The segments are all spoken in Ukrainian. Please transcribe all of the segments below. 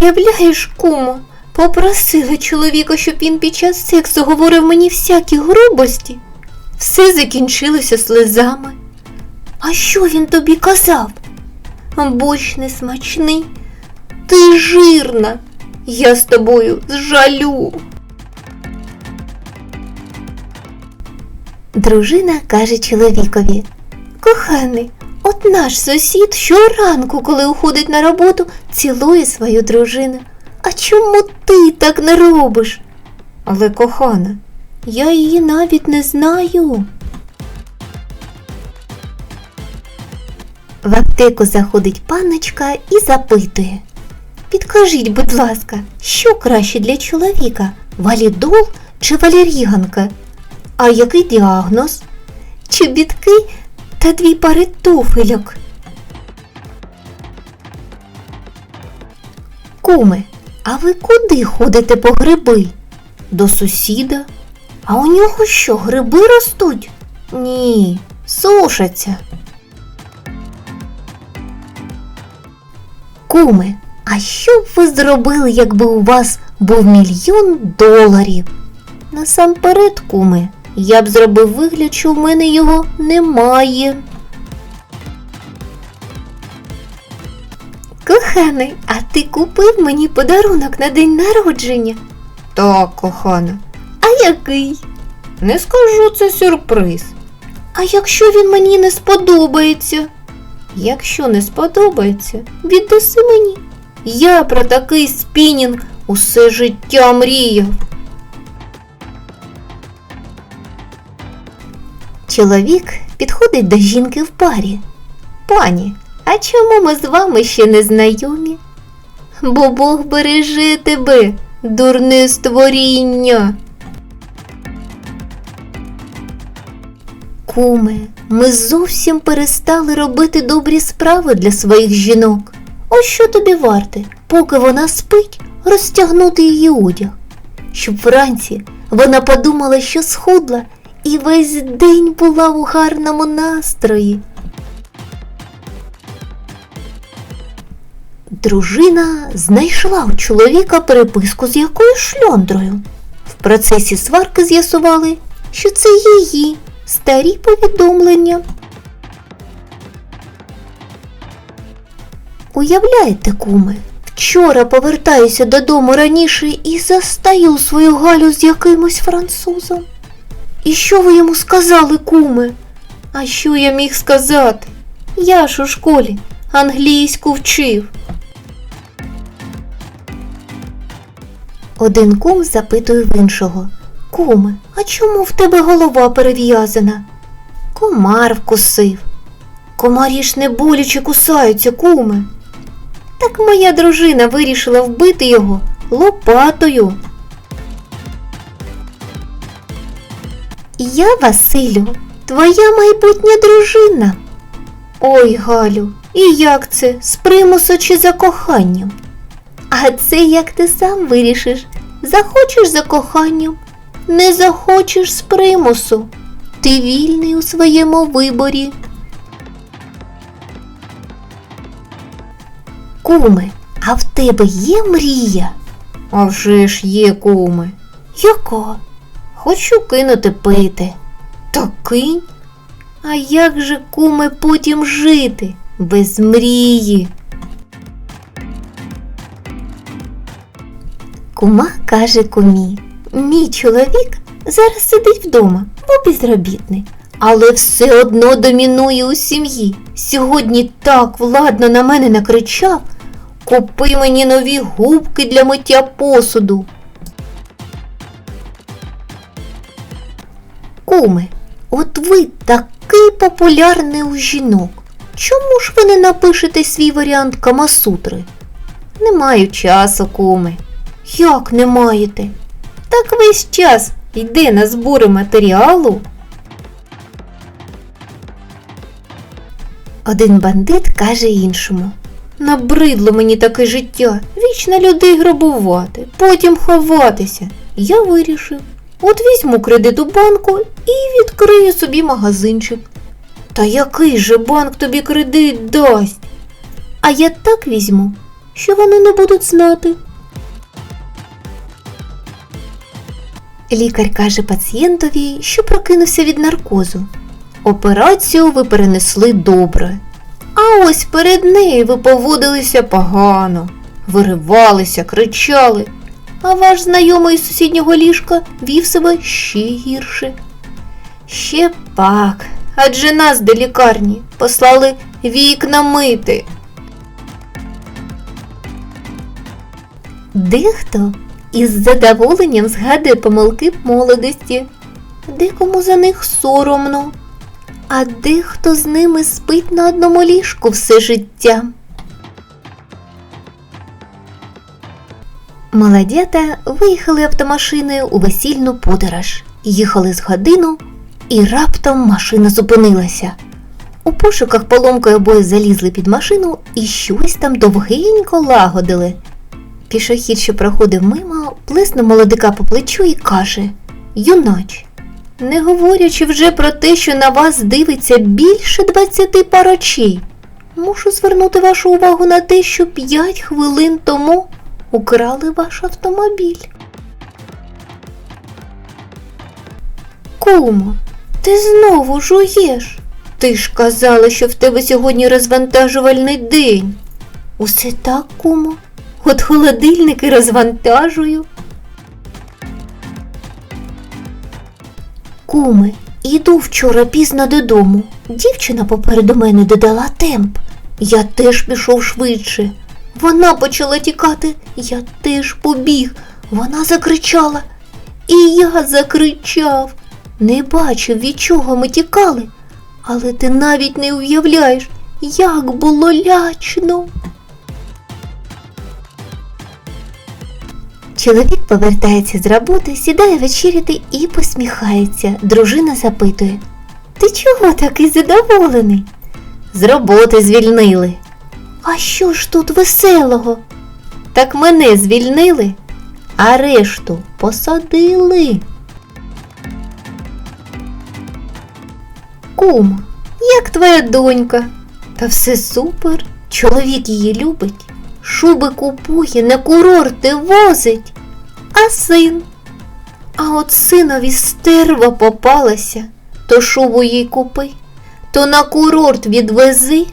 Уявляєш, кумо, попросила чоловіка, щоб він під час сексу говорив мені всякі грубості. Все закінчилося слезами. А що він тобі казав? Борщ несмачний, ти жирна. Я з тобою зжалю. Дружина каже чоловікові: Коханий, от наш сусід щоранку, коли уходить на роботу, цілує свою дружину. А чому ти так не робиш? Але, кохана, я її навіть не знаю. В аптеку заходить панночка і запитує. Підкажіть, будь ласка, що краще для чоловіка? Валідол чи валеріганка? А який діагноз? Чобітки та дві пари туфельок. Куми, а ви куди ходите по гриби? До сусіда? А у нього що, гриби ростуть? Ні, сушаться. Куми, а що б ви зробили, якби у вас був мільйон доларів? Насамперед, куми, я б зробив вигляд, що в мене його немає. Коханий, а ти купив мені подарунок на день народження? Так, кохана. А який? Не скажу, це сюрприз. А якщо він мені не сподобається? Якщо не сподобається, віддаси мені. Я про такий спінінг усе життя мріяв. Чоловік підходить до жінки в парі. Пані, а чому ми з вами ще не знайомі? Бо Бог береже тебе, дурне створіння. Куме, ми зовсім перестали робити добрі справи для своїх жінок. Ось що тобі варте, поки вона спить, розтягнути її одяг, щоб вранці вона подумала, що схудла, і весь день була у гарному настрої. Дружина знайшла у чоловіка переписку з якоюсь шльондрою. В процесі сварки з'ясували, що це її старі повідомлення. Уявляєте, куме, вчора повертаюся додому раніше і застаю свою Галю з якимось французом. І що ви йому сказали, куме? А що я міг сказати? Я ж у школі англійську вчив. Один кум запитує в іншого. Куме, а чому в тебе голова перев'язана? Комар вкусив. Комарі ж не боляче кусаються, куме. Так моя дружина вирішила вбити його лопатою. Я, Василю, твоя майбутня дружина. Ой, Галю, і як це? З примусу чи за коханням? А це як ти сам вирішиш. Захочеш за коханням, не захочеш з примусу. Ти вільний у своєму виборі. Куме, а в тебе є мрія? А вже ж є, куме. Яка? Хочу кинути пити. Та кинь. А як же, куме, потім жити без мрії? Кума каже кумі, мій чоловік зараз сидить вдома, бо безробітний, але все одно домінує у сім'ї. Сьогодні так владно на мене накричав. Купи мені нові губки для миття посуду. Куми, от ви такий популярний у жінок. Чому ж ви не напишете свій варіант Камасутри? Не маю часу, куми. Як не маєте? Так весь час йде на збори матеріалу. Один бандит каже іншому. Набридло мені таке життя, вічно людей грабувати, потім ховатися. Я вирішив. От візьму кредит у банку і відкрию собі магазинчик. Та який же банк тобі кредит дасть? А я так візьму, що вони не будуть знати. Лікар каже пацієнтові, що прокинувся від наркозу. Операцію ви перенесли добре. А ось перед нею ви поводилися погано, виривалися, кричали, а ваш знайомий із сусіднього ліжка вів себе ще гірше. Ще пак, адже нас до лікарні послали вікна мити. Дехто із задоволенням згадує помилки молодості, декому за них соромно, а дехто з ними спить на одному ліжку все життя. Молодята виїхали автомашиною у весільну подорож, їхали з годину, і раптом машина зупинилася. У пошуках поломкою обоє залізли під машину і щось там довгенько лагодили. Пішохід, що проходив мимо, плеснув молодика по плечу і каже Юнач, не говорячи вже про те, що на вас дивиться більше двадцяти пар очей, мушу звернути вашу увагу на те, що п'ять хвилин тому украли ваш автомобіль. Кумо, ти знову жуєш. Ти ж казала, що в тебе сьогодні розвантажувальний день. Усе так, кумо. От холодильники розвантажую. Куми, іду вчора пізно додому. Дівчина попереду мене додала темп. Я теж пішов швидше. Вона почала тікати, я теж побіг. Вона закричала. І я закричав. Не бачив, від чого ми тікали, але ти навіть не уявляєш, як було лячно. Чоловік повертається з роботи, сідає вечеряти і посміхається. Дружина запитує: Ти чого такий задоволений? З роботи звільнили. А що ж тут веселого? Так мене звільнили, а решту посадили. Кума, як твоя донька? Та все супер. Чоловік її любить, шуби купує, на курорти возить. А син? А от синові стерва попалася, то шубу їй купи, то на курорт відвези.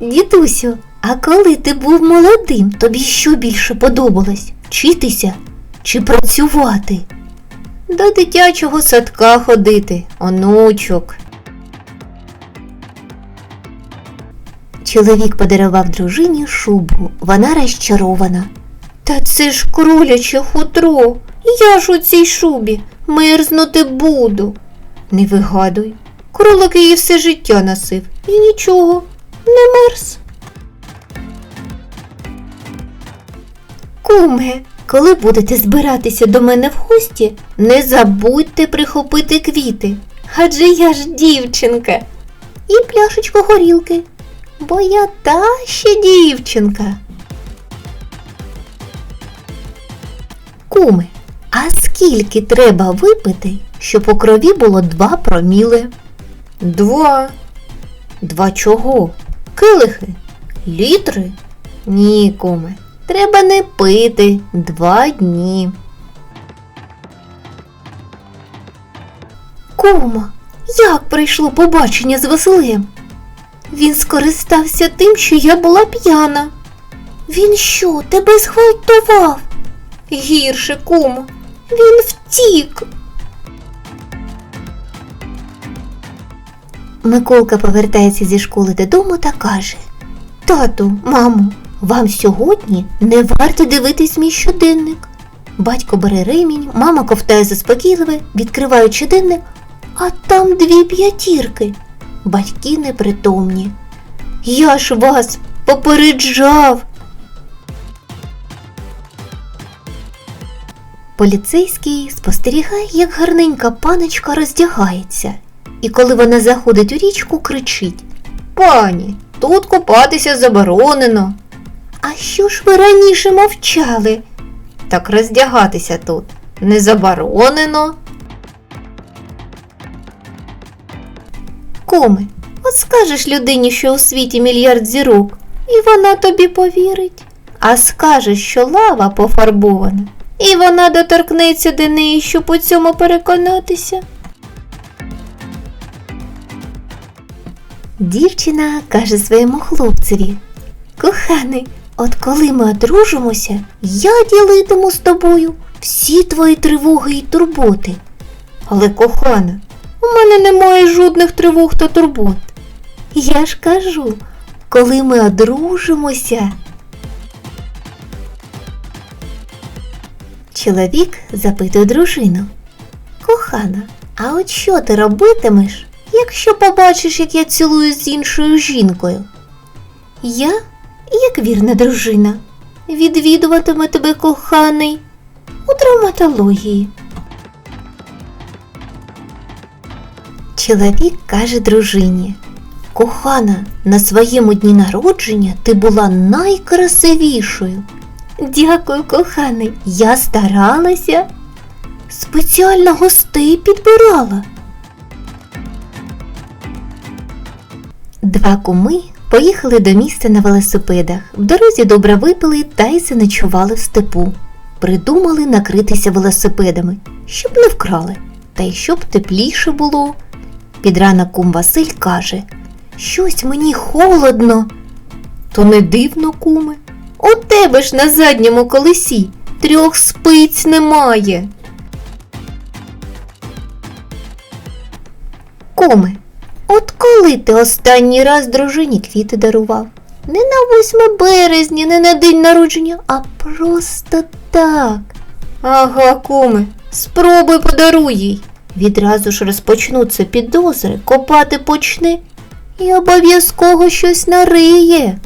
Дідусю, а коли ти був молодим, тобі що більше подобалось? Вчитися чи працювати? До дитячого садка ходити, онучок. Чоловік подарував дружині шубу, вона розчарована. Та це ж кроляче хутро. Я ж у цій шубі мерзнути буду. Не вигадуй. Кролик її все життя носив і нічого, не мерз. Куме, коли будете збиратися до мене в гості, не забудьте прихопити квіти. Адже я ж дівчинка. І пляшечку горілки, бо я та ще дівчинка. Куме, а скільки треба випити, щоб у крові було два проміли? Два. Два чого? Килихи? Літри? Ні, куме. Треба не пити два дні. Кума, як прийшло побачення з Василем? Він скористався тим, що я була п'яна. Він що, тебе зґвалтував? Гірше, кумо, він втік. Миколка повертається зі школи додому та каже Тату, мамо, вам сьогодні не варто дивитись мій щоденник. Батько бере ремінь, мама ковтає заспокійливе, відкриває щоденник, а там дві п'ятірки. Батьки непритомні. Я ж вас попереджав. Поліцейський спостерігає, як гарненька паночка роздягається, і коли вона заходить у річку, кричить Пані, тут купатися заборонено. А що ж ви раніше мовчали? Так роздягатися тут не заборонено. Коми, От скажеш людині, що у світі мільярд зірок, і вона тобі повірить. А скажеш, що лава пофарбована, і вона доторкнеться до неї, щоб у цьому переконатися. Дівчина каже своєму хлопцеві Коханий, от коли ми одружимося, я ділитиму з тобою всі твої тривоги і турботи. Але, кохана, у мене немає жодних тривог та турбот. Я ж кажу, коли ми одружимося. Чоловік запитує дружину. Кохана, а от що ти робитимеш, якщо побачиш, як я цілую з іншою жінкою? Я, як вірна дружина, відвідуватиме тебе коханий у травматології. Чоловік каже дружині. Кохана, на своєму дні народження ти була найкрасивішою. Дякую, коханий, я старалася. Спеціально гостей підбирала. Два куми поїхали до міста на велосипедах. В дорозі добре випили та й заночували в степу. Придумали накритися велосипедами, щоб не вкрали, та й щоб тепліше було. Під ранок кум Василь каже, щось мені холодно. То не дивно, куме. У тебе ж на задньому колесі трьох спиць немає. Куме, от коли ти останній раз дружині квіти дарував? Не на 8 березня, не на день народження, а просто так. Ага, куме, спробуй подаруй їй. Відразу ж розпочнуться підозри, копати почне і обов'язково щось нариє.